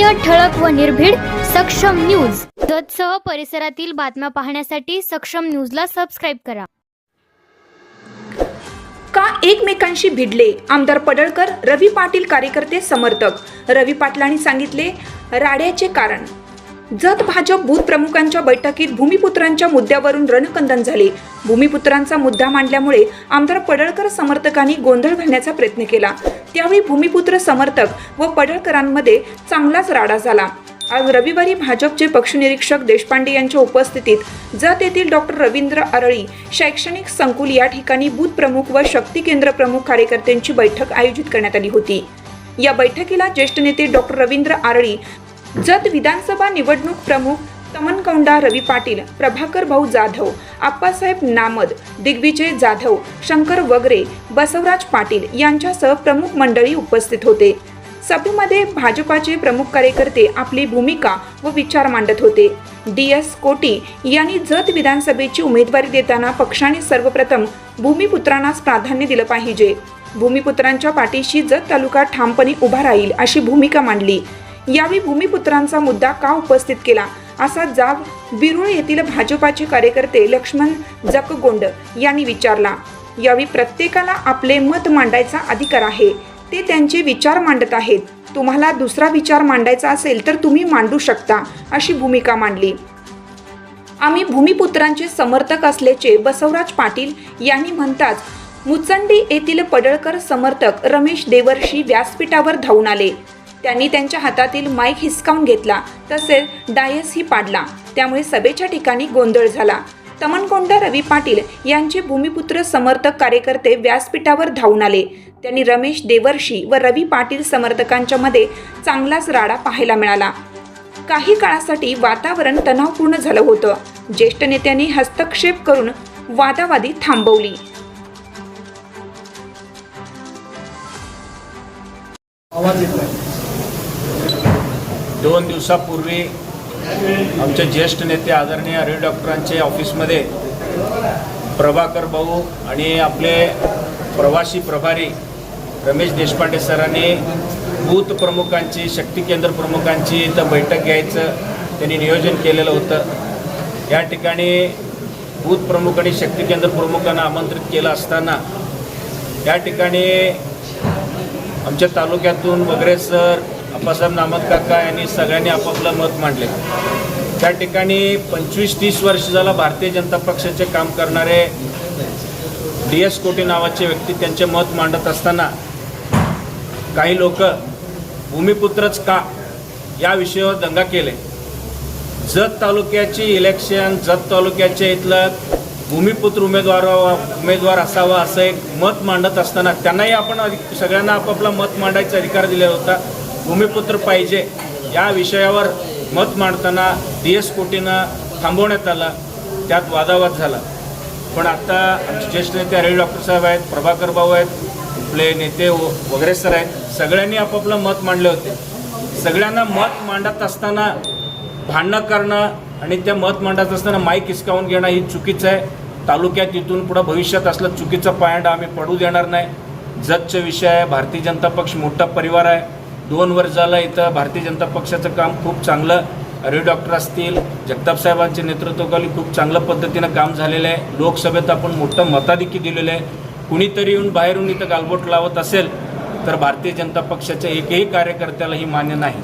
सत्य ठळक व निर्भीड सक्षम न्यूज. जतसह परिसरातील बातम्या पाहण्यासाठी सक्षम न्यूजला सबस्क्राईब करा. का एकमेकांशी भिडले? आमदार पडळकर रवी पाटील कार्यकर्ते समर्थक. रवी पाटलांनी सांगितले राड्याचे कारण. जत भाजप बूथ प्रमुखांच्या बैठकीत भूमिपुत्रांच्या मुद्द्यावरून रणकंदन झाले. भूमिपुत्रांचा मुद्दा मांडल्यामुळे आमदार पडळकर समर्थकांनी गोंधळ घालण्याचा प्रयत्न केला. त्यावेळी भूमिपुत्र समर्थक व पडळकरांमध्ये चांगलाच राडा झाला. आज रविवारी भाजपचे पक्षनिरीक्षक देशपांडे यांच्या उपस्थितीत जत येथील डॉक्टर रवींद्र अरळी शैक्षणिक संकुल या ठिकाणी बूथ प्रमुख व शक्ती केंद्र प्रमुख कार्यकर्त्यांची बैठक आयोजित करण्यात आली होती. या बैठकीला ज्येष्ठ नेते डॉक्टर रवींद्र आरळी जत विधानसभा निवडणूक प्रमुख तमनकौंडा रवी पाटील प्रभाकर भाऊ जाधव आप्पासाहेब नामद दिग्विजय जाधव शंकर वगरे बसवराज पाटील यांच्यासह प्रमुख मंडळी उपस्थित होते. सभेमध्ये भाजपाचे प्रमुख कार्यकर्ते आपली भूमिका व विचार मांडत होते. डी एस कोटी यांनी जत विधानसभेची उमेदवारी देताना पक्षाने सर्वप्रथम भूमिपुत्रांनाच प्राधान्य दिलं पाहिजे. भूमिपुत्रांच्या पाठीशी जत तालुका ठामपणे उभा राहील अशी भूमिका मांडली. यावेळी भूमिपुत्रांचा मुद्दा का उपस्थित केला? असा जाब बिरुळ येथील भाजपाचे कार्यकर्ते लक्ष्मण जकगोंड यांनी विचारला. यावेळी प्रत्येकाला आपले मत मांडायचा अधिकार आहे. ते त्यांचे विचार मांडत आहेत. तुम्हाला दुसरा विचार मांडायचा असेल तर तुम्ही मांडू शकता अशी भूमिका मांडली. आम्ही भूमिपुत्रांचे समर्थक असल्याचे बसवराज पाटील यांनी म्हणताच मुचंडी येथील पडळकर समर्थक रमेश देवर्षी व्यासपीठावर धावून आले. त्यांनी त्यांच्या हातातील माईक हिसकावून घेतला तसेच डायसही पाडला. त्यामुळे सभेच्या ठिकाणी गोंधळ झाला. तमनकोंडा रवी पाटील यांचे भूमिपुत्र समर्थक कार्यकर्ते व्यासपीठावर धावून आले. त्यांनी रमेश देवर्षी व रवी पाटील समर्थकांच्या मध्ये चांगलाच राडा पाहायला मिळाला. काही काळासाठी वातावरण तणावपूर्ण झालं होतं. ज्येष्ठ नेत्यांनी हस्तक्षेप करून वादावादी थांबवली. आवाज येत नाही दोन दिवसापूर्वी आमचे ज्येष्ठ नेते आदरणीय हरी डॉक्टरांचे ऑफिसमध्ये प्रभाकर भाऊ आणि आपले प्रवासी प्रभारी रमेश देशपांडे सरांनी बूथ प्रमुखांची शक्ती केंद्र प्रमुखांची इथं बैठक घ्यायचं त्यांनी नियोजन केलेलं होतं. या ठिकाणी बूथ प्रमुख आणि शक्ती केंद्र प्रमुखांना आमंत्रित केलं असताना या ठिकाणी आमच्या तालुक्यातून वगैरे सर अप्पासाहेब नामद काका यांनी सगळ्यांनी आपापलं मत मांडले. त्या ठिकाणी पंचवीस तीस वर्ष झाला भारतीय जनता पक्षाचे काम करणारे डी एस कोटे नावाचे व्यक्ती त्यांचे मत मांडत असताना काही लोक भूमिपुत्रच का या विषयावर दंगा केले. जत तालुक्याची इलेक्शन जत तालुक्याच्या इथलं भूमिपुत्र उमेदवार उमेदवार असावा असं एक मत मांडत असताना त्यांनाही आपण अधिक सगळ्यांना आपापला मत मांडायचा अधिकार दिला होता. भूमिपुत्र पाहिजे या विषयावर मत मांडताना डी एस कोटीनं थांबवण्यात आलं त्यात वादावाद झाला. पण आता आमचे ज्येष्ठ नेते अरे डॉक्टर साहेब आहेत प्रभाकर भाऊ आहेत आपले नेते व- वगैरे सर आहेत सगळ्यांनी आपापलं मत मांडले होते. सगळ्यांना मत मांडत असताना भांडणं करणं आणि त्या मत मांडत असताना माईक हिसकावून घेणं ही चुकीचं आहे. तालुक्यात इथून पुढं भविष्यात असलं चुकीचं पायंडा आम्ही पडू देणार नाही. जतचा विषय आहे भारतीय जनता पक्ष मोठा परिवार आहे. दोन वर्ष झालं इथं भारतीय जनता पक्षाचं काम खूप चांगलं हरी डॉक्टर असतील जगताप साहेबांच्या नेतृत्वाखाली खूप चांगल्या पद्धतीनं काम झालेलं आहे. लोकसभेत आपण मोठं मताधिक्य दिलेलं आहे. कुणीतरी येऊन बाहेरून इथं गालबोट लावत असेल तर भारतीय जनता पक्षाच्या एकही कार्यकर्त्याला ही मान्य नाही.